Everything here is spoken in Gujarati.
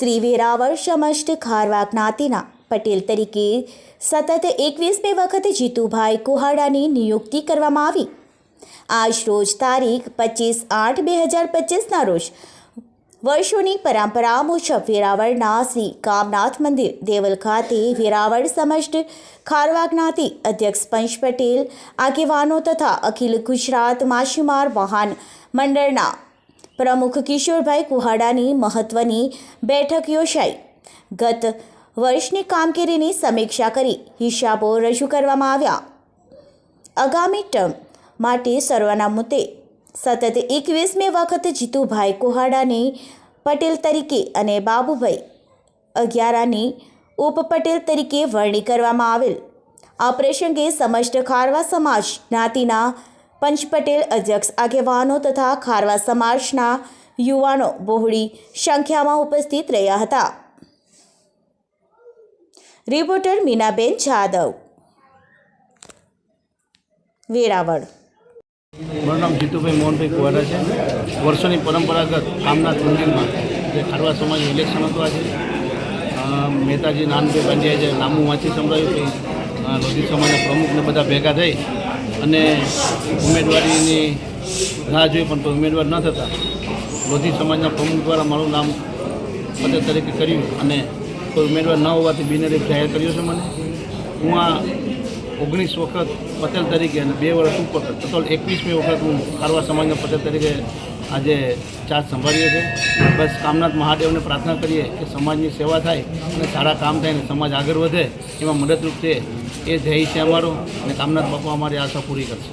શ્રી વેરાવળ સમષ્ટ ખારવા જ્ઞાતિના પટેલ તરીકે સતત એકવીસમી વખત જીતુભાઈ કુહાડાની નિયુક્તિ કરવામાં આવી. આજ રોજ તારીખ પચીસ આઠ બે હજાર પચીસના રોજ વર્ષોની પરંપરા મુજબ વેરાવળના શ્રી કામનાથ મંદિર, દેવલ ખાતે વેરાવળ સમષ્ટ ખારવા જ્ઞાતિ અધ્યક્ષ પંચ પટેલ, આગેવાનો તથા અખિલ ગુજરાત માછીમાર વાહન મંડળના પ્રમુખ કિશોરભાઈ કુહાડાની મહત્વની બેઠક યોજાઈ ગત વર્ષની કામગીરીની સમીક્ષા કરી હિસાબો રજૂ કરવામાં આવ્યા. આગામી ટર્મ માટે સર્વનામુતે સતત એકવીસમી વખત જીતુભાઈ કુહાડાની પટેલ તરીકે અને બાબુભાઈ અગિયારાની ઉપપટેલ તરીકે વરણી કરવામાં આવેલ. આ પ્રસંગે સમસ્ત ખારવા સમાજ જ્ઞાતિના પંચ પટેલ, અધ્યક્ષ આગેવાનો તથા ખારવા સમાજના યુવાનો બહોળી સંખ્યામાં ઉપસ્થિત રહ્યા હતા. રિપોર્ટર મીનાબેન જાદવ. વેરાવળ. મારું નામ જીતુભાઈ મોહનભાઈ કુવાડા છે. વર્ષોની પરંપરાગત કામનાથ મંદિરમાં જે ખારવા સમાજ ઇલેક્શન હતું આજે મહેતાજી નાનભાઈ પંડ્યાએ જે નામું વાંચી સંભળાયું કે લોધી સમાજના પ્રમુખને બધા ભેગા થઈ અને ઉમેદવારીની રાહ જોઈ પણ ઉમેદવાર ન થતા. લોધી સમાજના પ્રમુખ દ્વારા મારું નામ પદ તરીકે કર્યું અને કોઈ ઉમેદવાર ન હોવાથી બિનહરીફ જાહેર કર્યો છે મને. હું આ ઓગણીસ વખત પટેલ તરીકે અને બે વર્ષ ઉપર, ટોટલ એકવીસમી વખત હું ખારવા સમાજના પટેલ તરીકે આજે ચાર્જ સંભાળીએ છીએ. બસ કામનાથ મહાદેવને પ્રાર્થના કરીએ કે સમાજની સેવા થાય અને સારા કામ થાય અને સમાજ આગળ વધે એમાં મદદરૂપ છે એ ધ્યેય છે અમારો અને કામનાથ બાપુ અમારી આશા પૂરી કરશે.